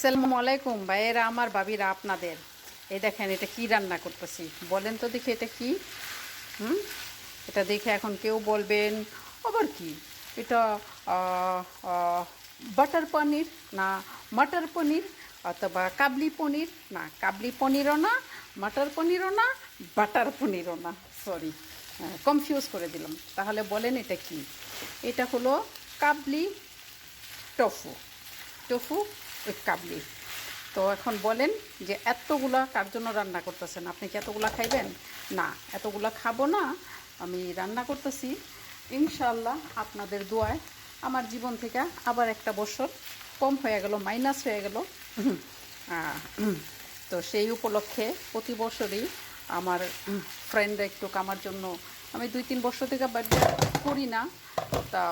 আসসালামু আলাইকুম, ভাইয়েরা, আমার বাবিরা আপনাদের। এই দেখেন, এটা কি রান্না করতেছি? বলেন তো দেখি এটা কি? হুম? এটা দেখে এখন কেউ বলবেন, আবার কি? এটা বাটার পনির না মটর পনির অথবা কাবলি পনির? না, কাবলি পনিরও না, মটর পনিরও না, বাটার পনিরও না। সরি কনফিউজ করে দিলাম। তাহলে বলেন এটা কি? এটা হলো কাবলি টফু টফু ওই কাবলি তো এখন বলেন যে এতগুলা কার জন্য রান্না করতেছেন? আপনি কি এতগুলা খাইবেন? না, এতগুলা খাব না, আমি রান্না করতেছি। ইনশাল্লাহ আপনাদের দোয়ায় আমার জীবন থেকে আবার একটা বছর কম হয়ে গেল, মাইনাস হয়ে গেল। তো সেই উপলক্ষে প্রতি বছরই আমার ফ্রেন্ডরা একটু কামার জন্য, আমি দুই তিন বছর থেকে বার্থডে করি না। তা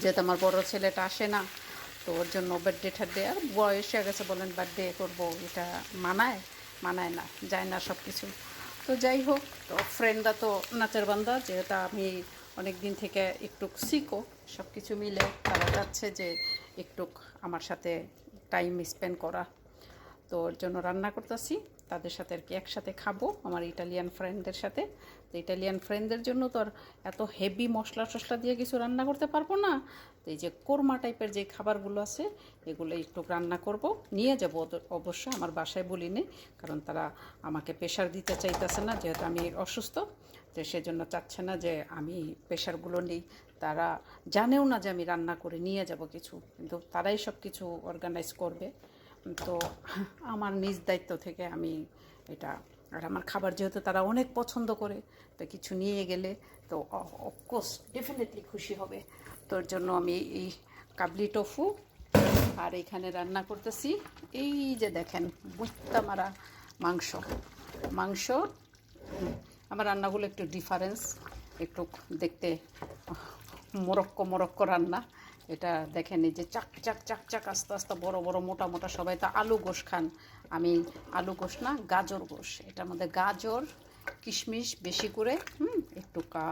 যেহেতু আমার বড় ছেলেটা আসে না তো ওর জন্য বার্থডে ঠাড্ডে আর বয়স হয়ে গেছে বলেন বার্থডে করব, এটা মানায়? মানায় না, যায় না সব কিছু তো যাই হোক, তো ফ্রেন্ডরা তো নাচের বান্দা, যেহেতু আমি অনেক দিন থেকে একটু শিখো সব কিছু মিলে তারা যাচ্ছে যে একটু আমার সাথে টাইম স্পেন্ড করা। তো ওর জন্য রান্না করতেছি। তাদের সাথে আর কি একসাথে খাব, আমার ইটালিয়ান ফ্রেন্ডদের সাথে। তো ইটালিয়ান ফ্রেন্ডদের জন্য তো আর এত হেভি মশলা টশলা দিয়ে কিছু রান্না করতে পারব না। তো এই যে কোরমা টাইপের যে খাবারগুলো আছে, এগুলো একটু রান্না করব। নিয়ে যাব অবশ্য আমার বাসায় বলিনি, কারণ তারা আমাকে প্রেশার দিতে চাইতেছে না, যেহেতু আমি অসুস্থ। তো সেজন্য চাচ্ছে না যে আমি প্রেশারগুলো নিই। তারা জানেও না যে আমি রান্না করে নিয়ে যাব কিছু, কিন্তু তারাই সব কিছু অর্গানাইজ করবে। তো আমার নিজ দায়িত্ব থেকে আমি এটা, আর আমার খাবার যেহেতু তারা অনেক পছন্দ করে, তো কিছু নিয়ে গেলে তো অফকোর্স ডেফিনেটলি খুশি হবে। তোর জন্য আমি এই কাবলি টফু আর এখানে রান্না করতেছি। এই যে দেখেন বুত্তা মারা মাংস। মাংস, আমার রান্নাগুলো একটু ডিফারেন্স একটু দেখতে মোরক্কো মোরক্কো রান্না। এটা দেখেন যে চাক চাক চাক চাক, আস্তে আস্তে বড় বড়, মোটা মোটা সবাই তো আলু গোশ খান। আমি আলু গোশ না, গাজর গোশ। এটার মধ্যে গাজর, কিশমিশ বেশি করে, হুম, একটু কা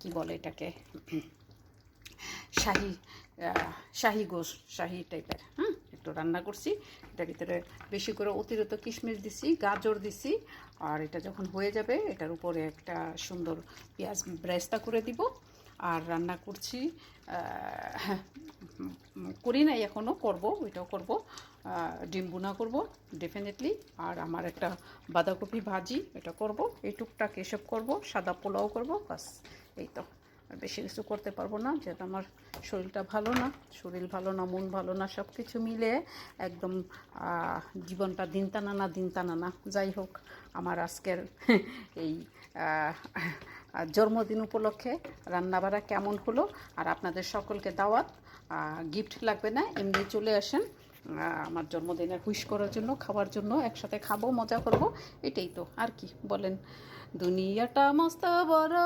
কি বলে এটাকে? শাহি শাহি গোশ, শাহি টাইপের, হুম, একটু রান্না করছি। এটার ভিতরে বেশি করে অতিরিক্ত কিশমিশ দিছি, গাজর দিছি, আর এটা যখন হয়ে যাবে, এটার উপরে একটা সুন্দর পেঁয়াজ ব্রেস্তা করে দিব। আর রান্না করছি করি নাই এখনও করব, ওইটাও করব। ডিম বুনা করব ডেফিনেটলি আর আমার একটা বাঁধাকপি ভাজি, এটা করব। এই টুকটাক এসব করব, সাদা পোলাও করব, বাস, এই তো। বেশি কিছু করতে পারব না, যেহেতু আমার শরীরটা ভালো না, শরীর ভালো না, মন ভালো না সব কিছু মিলে একদম জীবনটা দিন টানা না দিন টানা না। যাই হোক, আমার আজকের এই আর জন্মদিন উপলক্ষে রান্নাবাড়া কেমন হলো আর আপনাদের সকলকে দাওয়াত। গিফট লাগবে না, এমনি চলে আসেন। আমার জন্মদিনের হুইশ করার জন্য, খাওয়ার জন্য একসাথে খাব, মজা করব, এটাই তো। আর কি বলেন? দুনিয়াটা মস্ত বড়।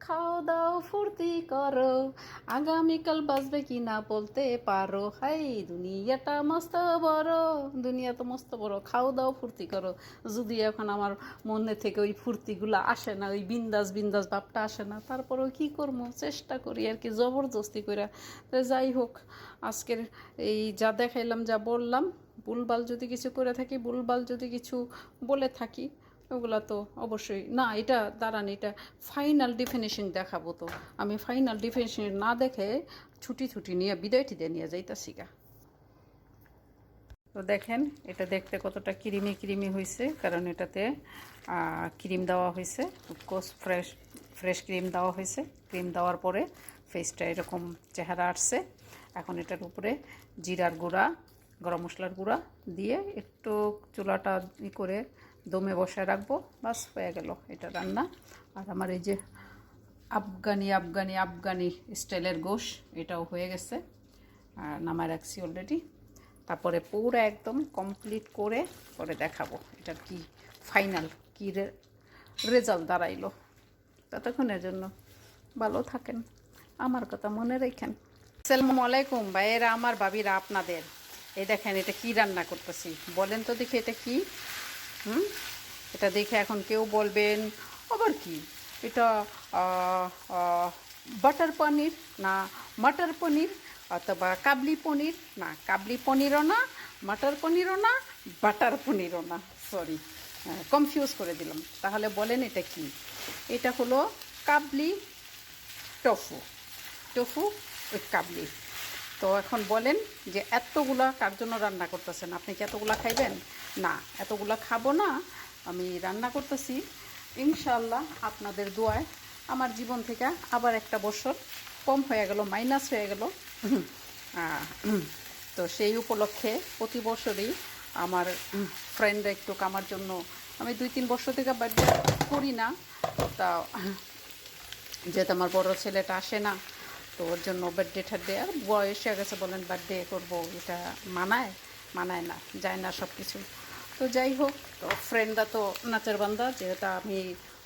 খাও দাও, ফুর্তি করো। আগামীকাল বাঁচবে কি না বলতে পারো। হাই, দুনিয়াটা মস্ত বড়। দুনিয়া তো মস্ত বড়। খাও দাও, ফুর্তি করো। যদি এখন আমার মনে থেকে ওই ফুর্তিগুলো আসে না, ওই বিন্দাস বিন্দাস ভাবটা আসে না, তারপরেও কি করব? চেষ্টা করি আর কি, জবরদস্তি করে তো যাই হোক, আজকের এই যা দেখাইলাম, যা বললাম ভুলবাল যদি কিছু করে থাকি ভুলবাল যদি কিছু বলে থাকি ওগুলা তো অবশ্যই। না, এটা দাঁড়ান, এটা ফাইনাল ডিফিনিশন দেখাবো তো। আমি ফাইনাল ডিফিনিশন না দেখে ছুটি ছুটি নিয়ে বিদায় টিদে নিয়ে যাইতাছি গা। তো দেখেন, এটা দেখতে কতটা ক্রিমি ক্রিমি হয়েছে কারণ এটাতে ক্রিম দেওয়া হয়েছে উৎকোষ ফ্রেশ ফ্রেশ ক্রিম দেওয়া হয়েছে ক্রিম দেওয়ার পরে ফেসটা এরকম চেহারা আসছে। এখন এটার উপরে জিরার গুঁড়া, গরম মশলার গুঁড়া দিয়ে একটু চুলাটা ই করে দমে বসায় রাখব। বাস, হয়ে গেল এটা রান্না। আর আমার এই যে আফগানি আফগানি আফগানি স্টাইলের গোশ, এটাও হয়ে গেছে। আর নামায় রাখছি অলরেডি তারপরে পুরো একদম কমপ্লিট করে পরে দেখাবো এটার কি ফাইনাল কি রেজাল্ট দাঁড়াইলো। ততক্ষণের জন্য ভালো থাকেন, আমার কথা মনে রেখেন। আসসালামু আলাইকুম ভাইয়েরা, আমার বাবিরা আপনাদের। এই দেখেন এটা কি রান্না করতেছি। বলেন তো দেখি এটা কি। হুম? এটা দেখে এখন কেউ বলবেন, আবার কি? এটা বাটার পনির না মটর পনির অথবা কাবলি পনির না, কাবলি পনিরও না, মটর পনিরও না, বাটার পনিরও না, সরি কনফিউজ করে দিলাম। তাহলে বলেন এটা কি? এটা হলো কাবলি, টফু। টফু, ওই কাবলি। তো এখন বলেন যে এতগুলা কার জন্য রান্না করতেছেন? আপনি কি এতগুলা খাইবেন? না, এতগুলা খাব না, আমি রান্না করতেছি। ইনশাল্লাহ আপনাদের দোয়ায় আমার জীবন থেকে আবার একটা বছর কম হয়ে গেল, মাইনাস হয়ে গেল। তো সেই উপলক্ষে প্রতি বছরই আমার ফ্রেন্ড একটু কামার জন্য আমি দুই তিন বছর থেকে বার্থডে করি না। তা যেহেতু আমার বড় ছেলেটা আসে না তো ওর জন্য বার্থডে ঠাড্ডে আর বয়স হয়ে গেছে বলেন বার্থডে করব, এটা মানায়? মানায় না, যায় না সব কিছু তো যাই হোক, তো ফ্রেন্ডরা তো নাচের বান্দা, যেহেতু আমি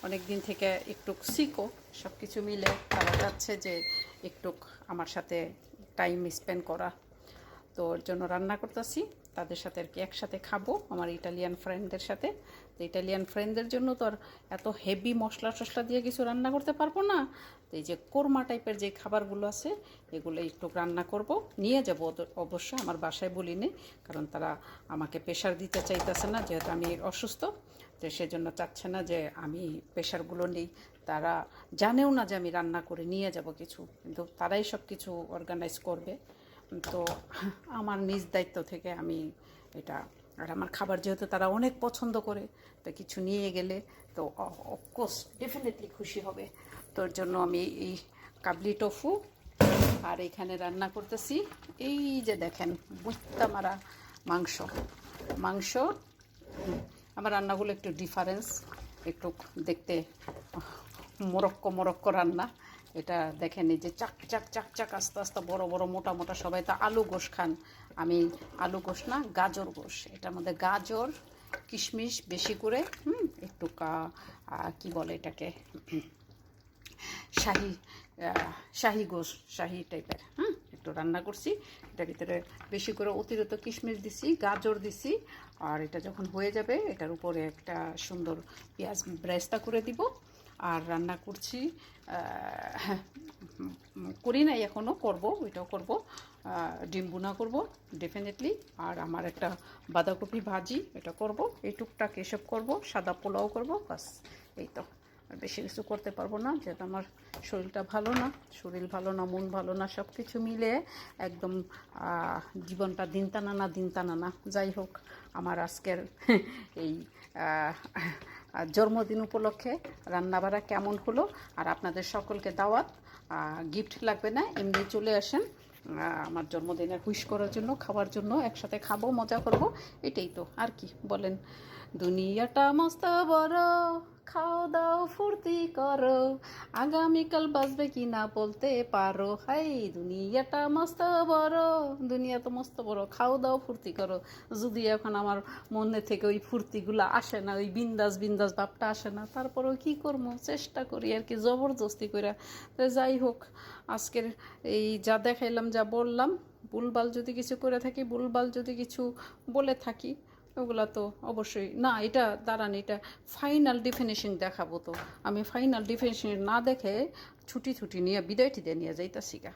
অনেক দিন থেকে একটু শিখো সব কিছু মিলে তারা যাচ্ছে যে একটু আমার সাথে টাইম স্পেন্ড করা। তো ওর জন্য রান্না করতেছি। তাদের সাথে আর কি একসাথে খাব, আমার ইটালিয়ান ফ্রেন্ডদের সাথে। তো ইটালিয়ান ফ্রেন্ডদের জন্য তো আর এত হেভি মশলা টশলা দিয়ে কিছু রান্না করতে পারব না। তো এই যে কোরমা টাইপের যে খাবারগুলো আছে, এগুলো একটু রান্না করব। নিয়ে যাব অবশ্য আমার বাসায় বলিনি, কারণ তারা আমাকে প্রেশার দিতে চাইতেছে না, যেহেতু আমি অসুস্থ। তো সেজন্য চাচ্ছে না যে আমি প্রেশারগুলো নেই। তারা জানেও না যে আমি রান্না করে নিয়ে যাব কিছু, কিন্তু তারাই সব কিছু অর্গানাইজ করবে। তো আমার নিজ দায়িত্ব থেকে আমি এটা, আর আমার খাবার যেহেতু তারা অনেক পছন্দ করে, তো কিছু নিয়ে গেলে তো অফকোর্স ডেফিনেটলি খুশি হবে। তোর জন্য আমি এই কাবলি টফু আর এখানে রান্না করতেছি। এই যে দেখেন বুঝতা মারা মাংস। মাংস, আমার রান্নাগুলো একটু ডিফারেন্স একটু দেখতে মোরক্কো মোরক্কো রান্না। এটা দেখেন এই যে চাক চাক চাক চাক, আস্তে আস্তে বড় বড়, মোটা মোটা সবাই তো আলু গোশ খান। আমি আলু গোশ না, গাজর গোশ। এটার মধ্যে গাজর, কিশমিশ বেশি করে, হুম, একটু কা- কি বলে এটাকে? শাহি শাহি গোশ, শাহি টাইপের হ্যাঁ একটু রান্না করছি। এটার ভিতরে বেশি করে অতিরিক্ত কিশমিশ দিছি, গাজর দিছি। আর এটা যখন হয়ে যাবে, এটার উপরে একটা সুন্দর পেঁয়াজ ব্রেস্তা করে দিব। আর রান্না করছি করি নাই এখনও করব, ওইটাও করব ডিম বুনা করব ডেফিনেটলি আর আমার একটা বাঁধাকপি ভাজি, এটা করব, এই টুকটাক এসব করব, সাদা পোলাও করব, বাস, এই তো। বেশি কিছু করতে পারব না, যেহেতু আমার শরীরটা ভালো না, শরীর ভালো না, মন ভালো না সব কিছু মিলে একদম জীবনটা দিন টানা না দিন টানা না। যাই হোক, আমার আজকের এই আহ, জন্মদিন উপলক্ষে রান্নাবাড়া কেমন হলো আর আপনাদের সকলকে দাওয়াত। গিফট লাগবে না এমনি চলে আসেন। আমার জন্মদিনের হুইশ করার জন্য খাওয়ার জন্য একসাথে খাব মজা করব এটাই তো। আর কি বলেন? দুনিয়াটা মস্ত বড় খাও দাও, ফুর্তি করো। আগামীকাল বাঁচবে কি না বলতে পারো। হাই, দুনিয়াটা মস্ত বড়। দুনিয়া তো মস্ত বড়। খাও দাও, ফুর্তি করো। যদি এখন আমার মনে থেকে ওই ফুর্তিগুলো আসে না, ওই বিন্দাস বিন্দাস ভাবটা আসে না, তারপরেও কি করব? চেষ্টা করি আর কি, জবরদস্তি করে তো যাই হোক, আজকের এই যা দেখাইলাম, যা বললাম ভুলবাল যদি কিছু করে থাকি ভুলবাল যদি কিছু বলে থাকি ওগুলা তো অবশ্যই। না, এটা দাঁড়ান, এটা ফাইনাল ডিফিনিশিং দেখাবো তো। আমি ফাইনাল ডিফিনিশিং না দেখে ছুটি ছুটি নিয়ে বিদায়টি টিদে নিয়ে যাইতাছি গা।